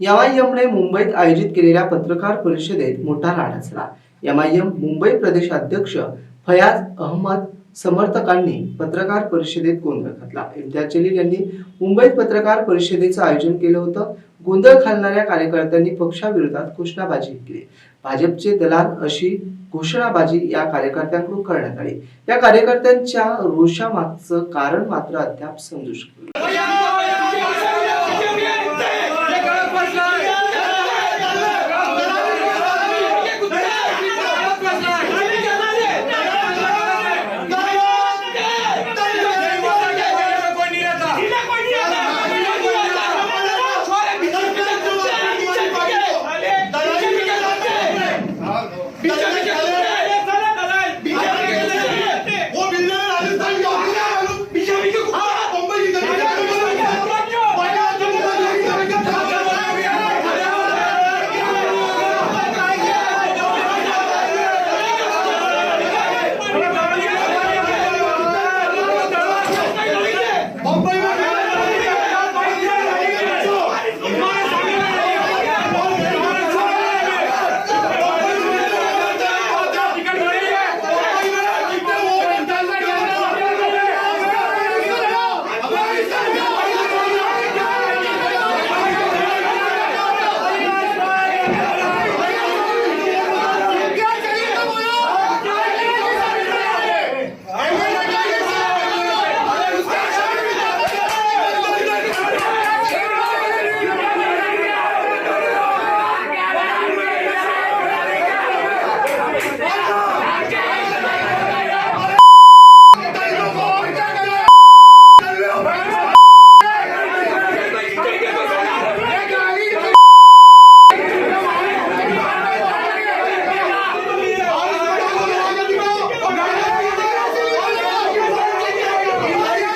एमआयएमने मुंबईत आयोजित केलेल्या पत्रकार परिषदेत मोठा राडा झाला एमआयएम मुंबई प्रदेशाध्यक्ष फयाज अहमद समर्थकांनी पत्रकार परिषदेत गोंधळ घातला. इम्तियाज जलील यांनी मुंबईत पत्रकार परिषदेचं आयोजन केलं होतं. गोंधळ घालणाऱ्या कार्यकर्त्यांनी पक्षाविरोधात घोषणाबाजी केली. भाजपचे दलाल अशी घोषणाबाजी या कार्यकर्त्यांकडून करण्यात आली. या कार्यकर्त्यांच्या रोषामागचं कारण मात्र अद्याप समजू शकलं